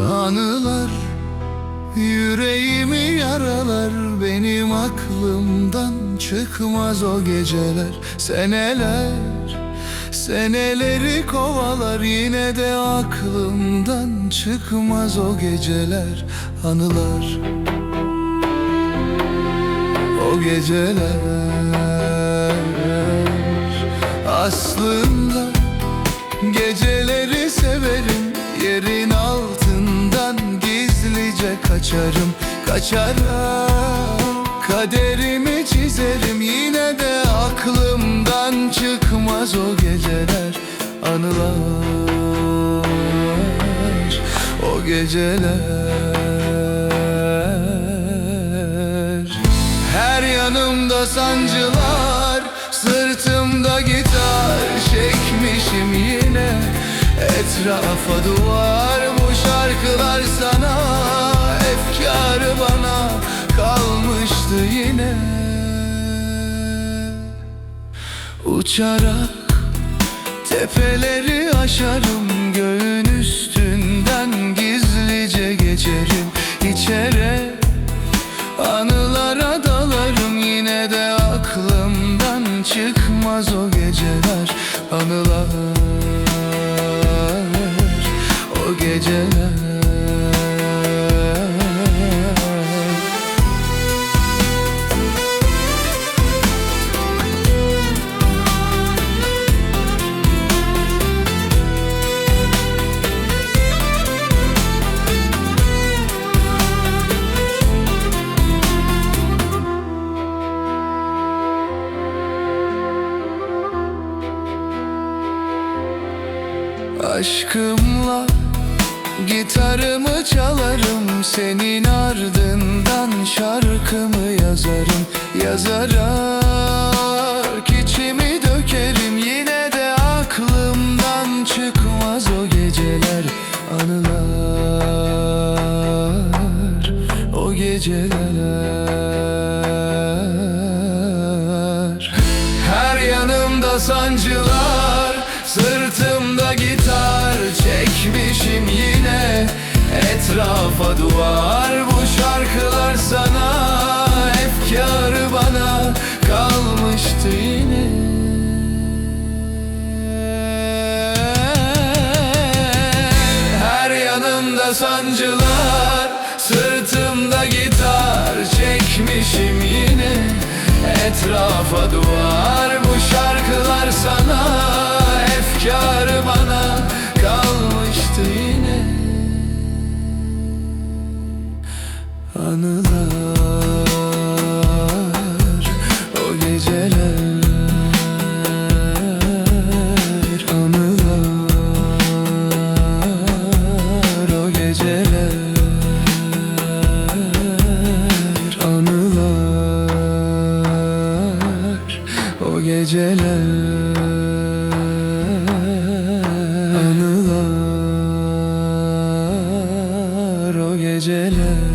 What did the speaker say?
Anılar yüreğimi yaralar Benim aklımdan çıkmaz o geceler. Seneler seneleri kovalar Yine de aklımdan çıkmaz o geceler. Anılar o geceler. Aslında geceleri kaçarım Kaçarım. Kaderimi çizerim Yine de aklımdan çıkmaz o geceler Anılar. O geceler. Her yanımda sancılar Sırtımda gitar çekmişim yine. Etrafa duvar Uçarak tepeleri aşarım Göğün üstünden gizlice geçerim. İçere Anılara dalarım yine de aklımdan çıkmaz o geceler Anılar o geceler Aşkımla gitarımı çalarım. Senin ardından şarkımı yazarım. Yazarak içimi dökerim. Yine de aklımdan çıkmaz o geceler Anılar o geceler. Her yanımda sancılar Sırtımda Etrafa duvar bu şarkılar sana Efkarı bana kalmıştı yine. Her yanımda sancılar Sırtımda gitar çekmişim yine. Etrafa duvar bu şarkılar sana Anılar O geceler Anılar O geceler Anılar O geceler Anılar O geceler.